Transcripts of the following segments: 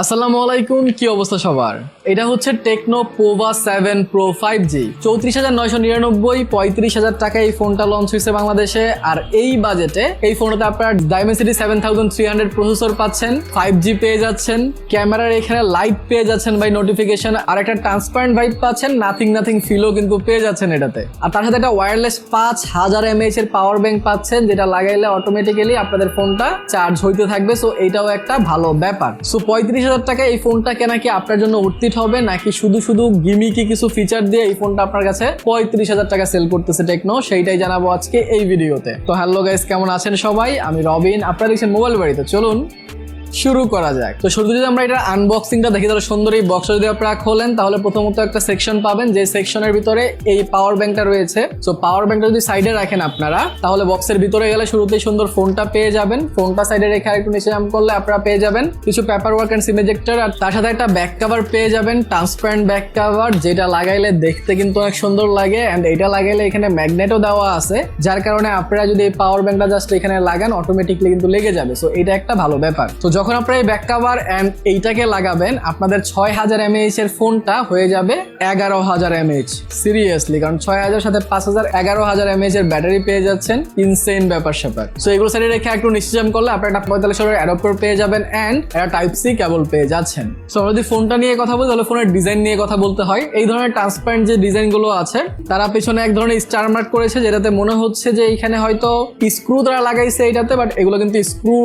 আসসালামু আলাইকুম, কি অবস্থা সবার? এটা হচ্ছে Tecno Pova seven pro five G চৌত্রিশ হাজার নয়শো নিরানব্বই, পঁয়ত্রিশ হাজার টাকা এই ফোনটা লঞ্চ হয়েছে বাংলাদেশে। আর এই বাজেটে এই ফোনটাতে আপনার Dimensity seven thousand three hundred processor পাচ্ছেন ফাইভ জি পেয়ে যাচ্ছেন ক্যামেরার এখানে লাইট পেয়ে যাচ্ছেন বাই নোটিফিকেশন আর একটা ট্রান্সপারেন্ট ভাইব পাচ্ছেন নাথিং নাথিং ফিলও কিন্তু পেয়ে যাচ্ছেন এটাতে। আর তার সাথে একটা ওয়্যারলেস পাঁচ হাজার এমএইচ এর পাওয়ার ব্যাংক পাচ্ছেন, যেটা লাগাইলে অটোমেটিক্যালি আপনাদের ফোনটা চার্জ হইতে থাকবে। সো এটাও একটা ভালো ব্যাপার। সো পঁয়ত্রিশ হাজার টাকা এই ফোনটা কেনা কি আপনার জন্য উর্তিত হবে? নাকি শুধু শুধু গিমিকি কিছু ফিচার দিয়ে এই ফোনটা আপনার কাছে পঁয়ত্রিশ হাজার টাকা সেল করতেছে টেকনো সেইটাই জানাব আজকে এই ভিডিওতে তো। হ্যালো গাইস কেমন আছেন সবাই? আমি রবিন, আপনার দেখছেন মোবাইল বাড়িতে। চলুন শুরু করা যাক। তো শুরুতে যদি আমরা এটা আনবক্সিংটা দেখি, তাহলে সুন্দর এই বক্সটা যদি আপনারা খোলেন, তাহলে প্রথমত একটা সেকশন পাবেন, যে সেকশনের ভিতরে এই পাওয়ার ব্যাংকটা রয়েছে। সো পাওয়ার ব্যাংকটা যদি সাইডে রাখেন আপনারা, তাহলে বক্সের ভিতরে গেলে শুরুতেই সুন্দর ফোনটা পেয়ে যাবেন। ফোনটা সাইডে রেখে একটু নিচে নাম করলে আপনারা পেয়ে যাবেন। কিছু paper work and SIM ejector আর তার সাথে একটা ব্যাক কভার পেয়ে যাবেন ট্রান্সপারেন্ট ব্যাক কভার যেটা লাগাইলে দেখতে কিন্তু অনেক সুন্দর লাগে অ্যান্ড এটা লাগাইলে এখানে ম্যাগনেটও দেওয়া আছে। যার কারণে আপনারা যদি এই পাওয়ার ব্যাংকটা জাস্ট এখানে লাগান অটোমেটিকলি কিন্তু লেগে যাবে। সো এটা একটা ভালো ব্যাপার। তো যখন আপনারা এই ব্যাক কভার অ্যান্ড এইটাকে লাগাবেন, আপনাদের ছয় হাজার এমএইচ এর ফোনটা হয়ে যাবে এগারো হাজার এমএইচ সিরিয়াসলি কারণ ছয় হাজার সাথে পাঁচ হাজার, এগারো হাজার এমএইচ এর ব্যাটারি পেয়ে যাচ্ছেন। ইনসেন ব্যাপার স্যাপার। সো এগুলো সাইডে রেখে একটু নিশ্চিত করলে আপনার একটা পঁয়তাল্লিশ হাজার অ্যাডাপ্টার পেয়ে যাবেন অ্যান্ড একটা টাইপ সি কেবল পেয়ে যাচ্ছেন। সো আমরা যদি ফোনটা নিয়ে কথা বলি, তাহলে ফোনের ডিজাইন নিয়ে কথা বলতে হয়। এই ধরনের ট্রান্সপারেন্ট যে ডিজাইনগুলো আছে, তারা পেছনে এক ধরনের স্টার মার্ক করেছে, যেটাতে মনে হচ্ছে যে এখানে হয়তো স্ক্রু তারা লাগাইছে এটাতে বাট এগুলো কিন্তু স্ক্রু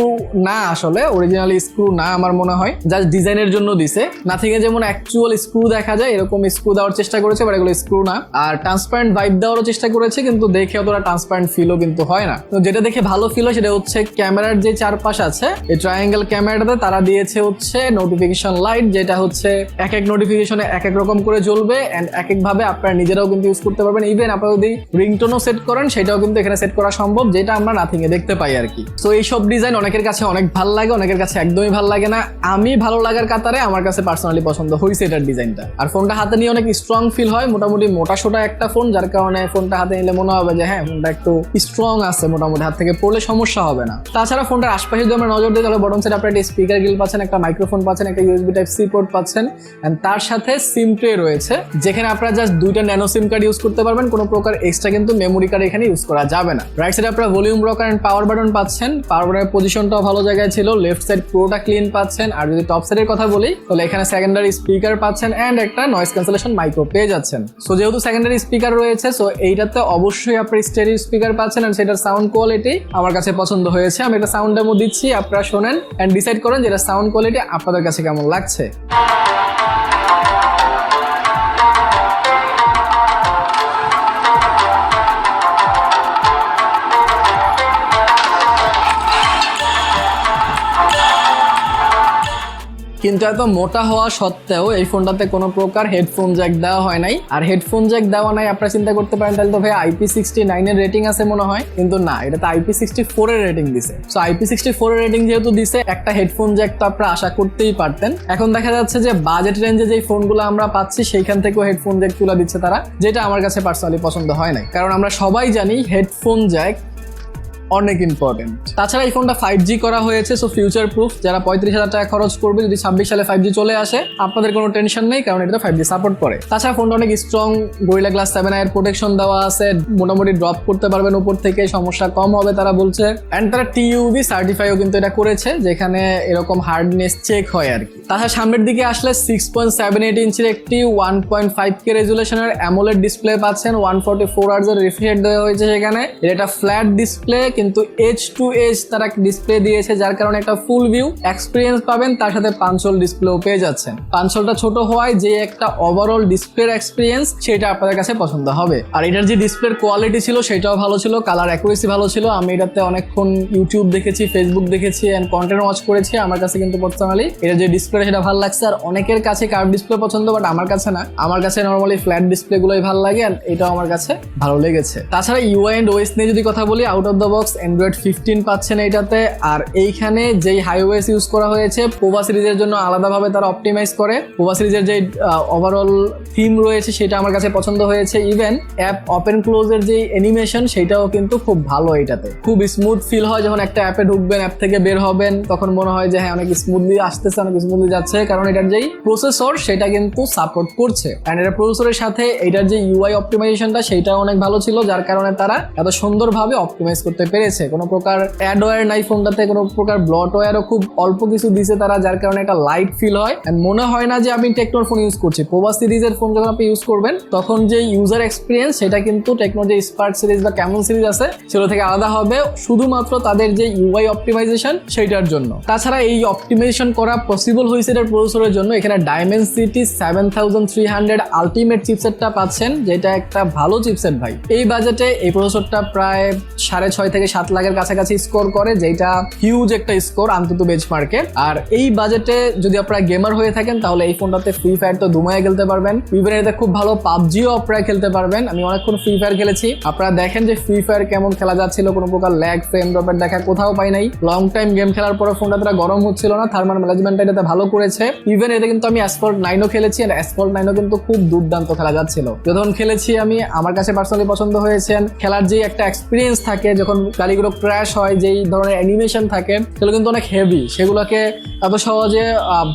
না আসলে অরিজিনালি স্ক্রু না আমার মনে হয়। জাস্ট ডিজাইনের জন্য দিছে। নাথিং এ যেমন অ্যাকচুয়াল স্ক্রু দেখা যায়, এরকম স্ক্রু দেওয়ার চেষ্টা করেছে বাট এগুলো স্ক্রু না। আর ট্রান্সপারেন্ট ভাইব দেওয়ারও চেষ্টা করেছে, কিন্তু দেখে অতটা ট্রান্সপারেন্ট ফিলও কিন্তু হয় না। তো যেটা দেখে ভালো ফিল হয়, সেটা হচ্ছে ক্যামেরার যে চারপাশ আছে, এই ট্রায়াঙ্গেল ক্যামেরাটাতে তারা দিয়েছে হচ্ছে নোটিফিকেশন লাইট যেটা হচ্ছে এক এক নোটিফিকেশনে এক এক রকম করে জ্বলবে এন্ড এক এক ভাবে আপনারা নিজেরাও কিন্তু ইউজ করতে পারবেন। ইভেন আপনারা যদি রিংটোনও সেট করেন, সেটাও কিন্তু এখানে সেট করা সম্ভব, যেটা আমরা নাথিং এ দেখতে পাই আর কি। তো এইসব ডিজাইন অনেকের কাছে অনেক ভালো লাগে, অনেকের কাছে একদমই ভালো লাগে না। আমি ভালো লাগার কাতারে আমার কাছে পার্সোনালি পছন্দ হয়েছে এটার ডিজাইনটা। আর ফোনটা হাতে নিয়ে অনেক স্ট্রং ফিল হয়। মোটামুটি মোটা সোটা একটা ফোন যার কারণে ফোনটা হাতে নিলে মনে হবে যে হ্যাঁ ফোনটা একটু স্ট্রং আছে মোটামুটি, হাত থেকে পড়লে সমস্যা হবে না। তাছাড়া ফোনটার আশপাশে যদি আমরা নজর দিই, তাহলে বটম সাইড আপনার একটা স্পিকার গিল পাচ্ছেন, একটা মাইক্রোফোন পাচ্ছেন, একটা ইউএসবি টাইপ সি পোর্ট পাচ্ছেন। এন্ড তার সাথে সিম ট্রে রয়েছে, যেখানে আপনারা জাস্ট দুইটা ন্যানো সিম কার্ড ইউজ করতে পারবেন। কোনো প্রকার এক্সট্রা কিন্তু মেমোরি কার্ড এখানে ইউজ করা যাবে না। রাইট সাইডে আপনারা volume rocker and power button পাচ্ছেন। পাওয়ার বাটনের পজিশনটাও ভালো জায়গায় ছিল। লেফট সাইড পুরোটা ক্লিন পাচ্ছেন। আর যদি টপ সাইডের কথা বলি, তাহলে এখানে সেকেন্ডারি স্পিকার পাচ্ছেন অ্যান্ড একটা নয়েস ক্যান্সেলেশন মাইক্রো পেয়ে যাচ্ছেন। সো যেহেতু সেকেন্ডারি স্পিকার রয়েছে সো এইটাতে অবশ্যই আপনি স্টেরিও স্পিকার পাচ্ছেন এন্ড সেটার সাউন্ড কোয়ালিটি আমার কাছে পছন্দ হয়েছে। আমি একটা সাউন্ড ডেমো দিচ্ছি, আপনারা শোনেন অ্যান্ড ডিসাইড করেন যেটা সাউন্ড কোয়ালিটি আপনাদের কাছে কেমন লাগছে। কিন্তু এত মোটা হওয়া সত্ত্বেও এই ফোনটাতে কোনো প্রকার হেডফোন জ্যাক দেওয়া হয় নাই। আর হেডফোন জ্যাক দেওয়া নাই, আপনারা চিন্তা করতে পারেন, তাহলে তো ভাই আইপি সিক্সটি নাইনের রেটিং আছে মনে হয়। কিন্তু না এটাতে আইপি সিক্সটি ফোর এর রেটিং দিছে। সো আইপি সিক্সটি ফোর এর রেটিং যেহেতু দিছে, একটা হেডফোন জ্যাক তো আপনারা আশা করতেই পারতেন। এখন দেখা যাচ্ছে যে বাজেট রেঞ্জে যে ফোনগুলো আমরা পাচ্ছি, সেইখান থেকেও হেডফোন জ্যাক তুলে দিচ্ছে তারা, যেটা আমার কাছে পার্সোনালি পছন্দ হয় নাই। কারণ আমরা সবাই জানি, হেডফোন জ্যাক অনেক ইম্পর্টেন্ট তাছাড়া এই ফোনটা ফাইভ জি করা হয়েছে সো ফিউচার প্রুফ যারা পঁয়ত্রিশ হাজার টাকা খরচ করবে, যদি ছাব্বিশ সালে ফাইভ জি চলে আসে, আপনাদের কোনো টেনশন নেই, কারণ এটা ফাইভ জি সাপোর্ট করে। তাছাড়া ফোনটা অনেক স্ট্রং গরিলা গ্লাস সেভেন আয়ের প্রোটেকশন দেওয়া আছে, মোটামুটি ড্রপ করতে পারবেন উপর থেকে, সমস্যা কম হবে তারা বলছে। অ্যান্ড তারা টিউবি সার্টিফাইও কিন্তু এটা করেছে, যেখানে এরকম হার্ডনেস চেক হয় আর কি। তাছাড়া সামনের দিকে আসলে সিক্স পয়েন্ট সেভেন এইট ইঞ্চির একটি ওয়ান পয়েন্ট ফাইভ কে রেজুলেশনের অ্যামোলেড ডিসপ্লে পাচ্ছেন ওয়ান ফোর্টি ফোর আর্সের রিফ্রিজারেট দেওয়া হয়েছে সেখানে। এটা ফ্ল্যাট ডিসপ্লে কিন্তু এইচ টু এইচ তারা ডিসপ্লে দিয়েছে, যার কারণে একটা ফুল ভিউ এক্সপিরিয়েন্স পাবেন। তার সাথে পাঞ্চল ডিসপ্লেও পেয়ে যাচ্ছেন। পাঞ্চলটা ছোট হওয়ায় যে একটা ওভারঅল ডিসপ্লের এক্সপিরিয়েন্স সেটা আপনাদের কাছে পছন্দ হবে। আর এটার যে ডিসপ্লের কোয়ালিটি ছিল, সেটাও ভালো ছিল কালার অ্যাকুরেসি ভালো ছিল। আমি এটাতে অনেকক্ষণ ইউটিউব দেখেছি ফেসবুক দেখেছি অ্যান্ড কন্টেন্ট ওয়াচ করেছি। আমার কাছে কিন্তু পার্সোনালি এটা যে ডিসপ্লে সেটা ভালো লাগছে। আর অনেকের কাছে কার্ভ ডিসপ্লে পছন্দ বাট আমার কাছে না। আমার কাছে নর্মালি ফ্ল্যাট ডিসপ্লে গুলোই ভালো লাগে অ্যান্ড এটাও আমার কাছে ভালো লেগেছে। তাছাড়া ইউআই এন্ড ওএস নিয়ে যদি কথা বলি out of the box box Android fifteen পাচ্ছেন এইটাতে। আর এইখানে যেই হাইওয়েস ইউজ করা হয়েছে পোভা সিরিজের জন্য আলাদাভাবে তারা অপটিমাইজ করে। পোভা সিরিজের যে ওভারঅল থিম রয়েছে, সেটা আমার কাছে পছন্দ হয়েছে ইভেন অ্যাপ ওপেন ক্লোজের যে অ্যানিমেশন সেটাও কিন্তু খুব ভালো এটাতে খুব স্মুথ ফিল হয় যখন একটা অ্যাপে ঢুকবেন অ্যাপ থেকে বের হবেন, তখন মনে হয় যে হ্যাঁ অনেক স্মুথলি আসতেছে, অনেক স্মুথলি যাচ্ছে। কারণ এটার যেই প্রসেসর সেটা কিন্তু সাপোর্ট করছে। অ্যান্ড এটা প্রসেসরের সাথে এটার যে ইউআই অপটিমাইজেশনটা সেটা অনেক ভালো ছিল। যার কারণে তারা এত সুন্দরভাবে অপটিমাইজ করতে পেরেছে। কোনো প্রকার অ্যাডওয়্যার নাই ফোনটাতে কোনো প্রকার ব্লটওয়্যারও খুব অল্প কিছু দিছে তারা, যার কারণে একটা লাইট ফিল হয়। অ্যান্ড মনে হয় না যে আমি টেকনোর ফোন ইউজ করছি। পোভা সিরিজের ফোন যখন আপনি ইউজ করবেন, তখন যে ইউজার এক্সপিরিয়েন্স সেটা কিন্তু টেকনোর যে স্পার্ক সিরিজ বা কেমন সিরিজ আছে, সেগুলো থেকে আলাদা হবে। শুধুমাত্র তাদের যে ইউআই অপটিমাইজেশন সেইটার জন্য। তাছাড়া এই অপটিমাইজেশন করা পসিবল হয়েছে এটার প্রসেসরের জন্য। এখানে Dimensity seven thousand three hundred ultimate চিপসেটটা পাচ্ছেন, যেটা একটা ভালো চিপসেট ভাই। এই বাজেটে এই প্রসেসরটা প্রায় সাড়ে ছয় থেকে সাত লাখের কাছাকাছি স্কোর করে যেটা হিউজ একটা স্কোর আন্তত বেঞ্চমার্কে আর এই বাজেটে যদি আপনারা গেমার হয়ে থাকেন, তাহলে এই ফোনটাতে ফ্রি ফায়ার তো দুমায় খেলতে পারবেন। ইভেন এতে খুব ভালো পাবজিও আপনারা খেলতে পারবেন। আমি অনেকক্ষণ ফ্রি ফায়ার খেলেছি। আপনারা দেখেন যে ফ্রি ফায়ার কেমন খেলা যাচ্ছিল, কোনো প্রকার ল্যাগ ফ্রেম ড্রপের দেখা কোথাও পাই নাই। লং টাইম গেম খেলার পরে ফোনটা তারা গরম হচ্ছিল না। থার্মাল ম্যানেজমেন্ট এটাতে ভালো করেছে। ইভেন এতে কিন্তু আমি অ্যাসফল্ট নাইনও খেলেছি আর অ্যাসফল্ট নাইনও কিন্তু খুব দুর্দান্ত খেলা যাচ্ছিল। যখন খেলেছি আমি, আমার কাছে পার্সোনালি পছন্দ হয়েছেন খেলার যে একটা এক্সপিরিয়েন্স থাকে, যখন গাড়িগুলো ক্র্যাশ হয়, যেই ধরনের অ্যানিমেশন থাকে, সেগুলো কিন্তু অনেক হেভি সেগুলোকে এত সহজে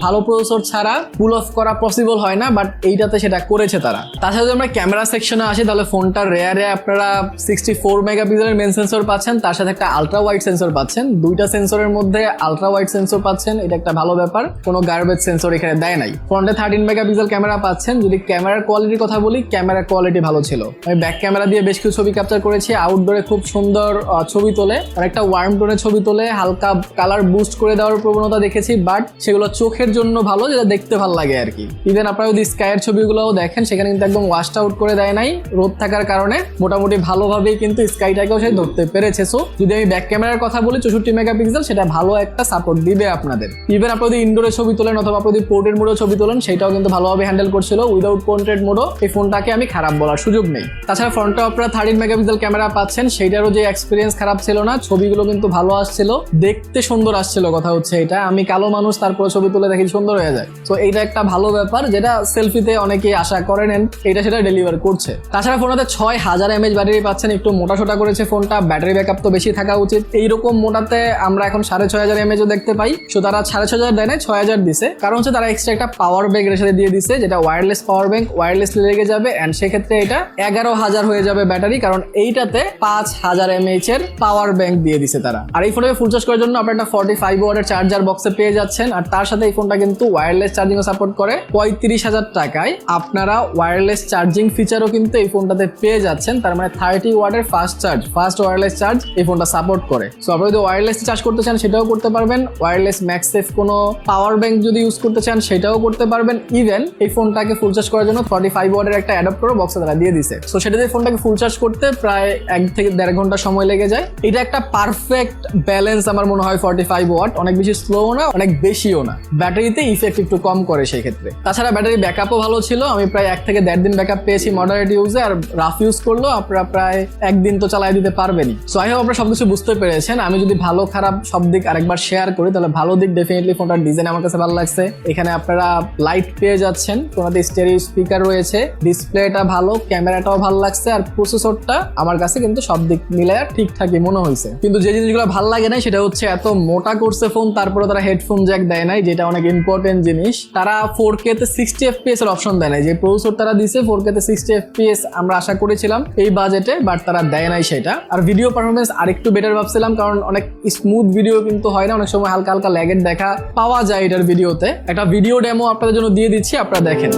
ভালো প্রসেসর ছাড়া পুল অফ করা পসিবল হয় না বাট এইটাতে সেটা করেছে তারা। তাছাড়া যদি আমরা ক্যামেরা সেকশনে আসি, তাহলে ফোনটার রেয়ারে আপনারা সিক্সটি ফোর মেগাপিক্সেলের মেন সেন্সর পাচ্ছেন, তার সাথে একটা আলট্রা ওয়াইড সেন্সর পাচ্ছেন। দুইটা সেন্সরের মধ্যে আলট্রা ওয়াইড সেন্সর পাচ্ছেন, এটা একটা ভালো ব্যাপার। কোনো গার্বেজ সেন্সর এখানে দেয় নাই। ফ্রন্টে থার্টিন মেগাপিক্সেল ক্যামেরা পাচ্ছেন। যদি ক্যামেরার কোয়ালিটির কথা বলি ক্যামেরার কোয়ালিটি ভালো ছিল। আমি ব্যাক ক্যামেরা দিয়ে বেশ কিছু ছবি ক্যাপচার করেছি। আউটডোরে খুব সুন্দর ছবি তোলে একটা ওয়ার্ম টোনের ছবি তোলে, হালকা কালার বুস্ট করে দেওয়ার প্রবণতা দেখেছি বাট সেগুলো চোখের জন্য ভালো, যেটা দেখতে ভালো লাগে আর কি। ইভেন আপনারা যদি স্কাইয়ের ছবিগুলোও দেখেন, সেখানে কিন্তু একদম ওয়াশড আউট করে দেয় নাই, রোদ থাকার কারণে। মোটামুটি ভালোভাবেই কিন্তু স্কাইটাকেও সে ধরতে পেরেছে। সো যদি আমি ব্যাক ক্যামেরার কথা বলি, চৌষট্টি মেগাপিক্সেল সেটা ভালো একটা সাপোর্ট দিবে আপনাদের। ইভেন আপনি যদি ইনডোরে ছবি তোলেন, অথবা আপনি যদি পোর্ট্রেট মোডেও ছবি তোলেন, সেটাও কিন্তু ভালোভাবে হ্যান্ডেল করছিল। উইদাউট পোর্ট্রেট মোডও এই ফোনটাকে আমি খারাপ বলার সুযোগ নেই। তাছাড়া ফ্রন্টে আপনারা থার্টিন মেগাপিক্সেল ক্যামেরা পাচ্ছেন, সেইটারও যে এক্সপিরিয়েন্স খারাপ ছিল না, ছবিগুলো কিন্তু ভালো আসছিল। দেখতে সুন্দর আসছিল, কথা হচ্ছে এটা। আমি কালো মানুষ, তারপরে ছবি তুলে দেখি সুন্দর হয়ে যায়। তো এইটা একটা ভালো ব্যাপার, যেটা সেলফিতে অনেকেই আশা করেন and এটা সেটা ডেলিভার করছে। তাছাড়া ফোনটাতে ছয় হাজার এমএচ ব্যাটারি পাচ্ছেন, একটু মোটা সোটা করেছে ফোনটা ব্যাটারি ব্যাকআপ তো বেশি থাকা উচিত। এইরকম মোটাতে আমরা এখন সাড়ে ছয় হাজার এমএচও দেখতে পাই। সো তারা সাড়ে ছয় হাজার দেয় না ছয় হাজার দিছে। কারণ হচ্ছে তারা এক্সট্রা একটা পাওয়ার ব্যাংক এর সাথে দিয়ে দিছে, যেটা ওয়্যারলেস পাওয়ার ব্যাংক ওয়্যারলেসলি লেগে যাবে। অ্যান্ড সেক্ষেত্রে এটা এগারো হাজার হয়ে যাবে ব্যাটারি কারণ এইটাতে পাঁচ হাজার এমএইচ এর পাওয়ার ব্যাংক দিয়ে দিছে তারা। আর এই ফোনটাকে ফুল চার্জ করার জন্য আপনার একটা ফর্টি ফাইভ ওয়াটের চার্জার বক্সে পেয়ে যাচ্ছেন, আর তার সাথে এই ফোনটা কিন্তু ওয়্যারলেস চার্জিংও সাপোর্ট করে। পঁয়ত্রিশ হাজার টাকায় আপনারা ওয়্যারলেস চার্জিং ফিচারও কিন্তু এই ফোনটাতে পেয়ে যাচ্ছেন, তার মানে থার্টি ওয়াটের fast charge fast wireless charge এই ফোনটা সাপোর্ট করে। সো আপনি যদি ওয়্যারলেস চার্জ করতে চান, সেটাও করতে পারবেন। ওয়্যারলেস ম্যাক্সেফ কোনো পাওয়ার ব্যাংক যদি ইউজ করতে চান, সেটাও করতে পারবেন। ইভেন এই ফোনটাকে ফুল চার্জ করার জন্য ফর্টি ফাইভ ওয়াটের একটা অ্যাডাপ্টার বক্সে তারা দিয়ে দিছে। সো সেটা দিয়ে ফোনটাকে ফুল চার্জ করতে প্রায় এক থেকে দেড় ঘণ্টা সময় লেগে যায়। এটা একটা পারফেক্ট ব্যালেন্স আমার মনে হয় ফর্টি ফাইভ ওয়াট অনেক বেশি স্লো না, অনেক বেশিও না। ব্যাটারিতে ইফেক্ট একটু কম করে সেই ক্ষেত্রে তাছাড়া ব্যাটারি ব্যাকআপও ভালো ছিল। আমি প্রায় এক থেকে দেড় দিন ব্যাকআপ পেয়েছি মডারেট ইউজে আর রাফ ইউজ করলেও আপনারা প্রায় একদিন তো চালাই দিতে পারবেনই। সো আই হোপ আপনারা সবকিছু বুঝতে পেরেছেন। আমি যদি ভালো, খারাপ সব দিক আরেকবার শেয়ার করি, তাহলে ভালো দিক ডেফিনেটলি ফোনটার ডিজাইন আমার কাছে ভালো লাগছে। এখানে আপনারা লাইট পেয়ে যাচ্ছেন। ফোনাতে স্টেরিও স্পিকার রয়েছে। ডিসপ্লেটা ভালো ক্যামেরাটাও ভালো লাগছে। আর প্রসেসরটা আমার কাছে কিন্তু সব দিক মিলে ঠিকঠাকই মনে হয়েছে। কিন্তু যে জিনিসগুলো ভালো লাগে না সেটা হচ্ছে এত মোটা করছে ফোন তারপরে তারা হেডফোন জ্যাক দেয় নাই, যেটা অনেক ইম্পর্টেন্ট জিনিস। তারা ফোর কে তে সিক্সটি এফপিএস এর অপশন দেয় নাই। যে প্রসেসর তারা দিছে ফোর কে তে সিক্সটি এফপিএস আমরা আশা করেছিলাম এই বাজেটে বাট তারা দেয় নাই সেটা। আর ভিডিও পারফরমেন্স আরেকটু বেটার ভাবছিলাম, কারণ অনেক স্মুথ ভিডিও কিন্তু হয় না, অনেক সময় হালকা হালকা ল্যাগের দেখা পাওয়া যায় এটার ভিডিওতে একটা ভিডিও ডেমো আপনাদের জন্য দিয়ে দিচ্ছি, আপনারা দেখেন।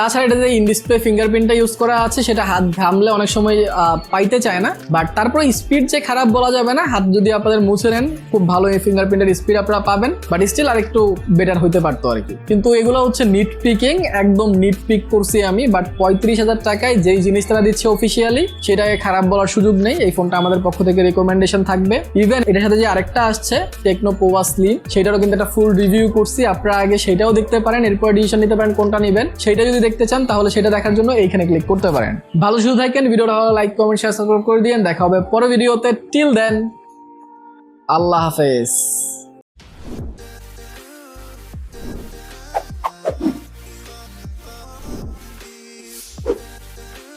তাছাড়া এটাতে ইন ডিসপ্লে ফিঙ্গারপ্রিন্টটা ইউজ করা আছে, সেটা হাত ঘামলে অনেক সময় পাইতে চায় না। বাট তারপরে স্পিড যে খারাপ বলা যাবে না, হাত যদি আপনাদের মুছে নেন, খুব ভালো এই ফিঙ্গারপ্রিন্টের স্পিড আপনারা পাবেন। বাট স্টিল আর একটু বেটার হইতে পারতো আর কি। কিন্তু এগুলো হচ্ছে নিট পিকিং একদম নিট পিক করছি আমি বাট পঁয়ত্রিশ হাজার টাকায় যেই জিনিস তারা দিচ্ছে অফিসিয়ালি সেটাকে খারাপ বলার সুযোগ নেই। এই ফোনটা আমাদের পক্ষ থেকে রেকমেন্ডেশন থাকবে। ইভেন এটার সাথে যে আরেকটা আসছে টেকনো পোভা স্লিম সেটারও কিন্তু একটা ফুল রিভিউ করছি। আপনারা আগে সেটাও দেখতে পারেন, এরপর ডিসিশন নিতে পারেন কোনটা নেবেন। সেটা যদি দেখতে চান, তাহলে সেটা দেখার জন্য এইখানে ক্লিক করতে পারেন। ভালো শুধু থাকেন, ভিডিওটা ভালো লাইক কমেন্ট শেয়ার সাবস্ক্রাইব করে দিন দেখা হবে পরের ভিডিওতে। টিল দেন আল্লাহ হাফেজ।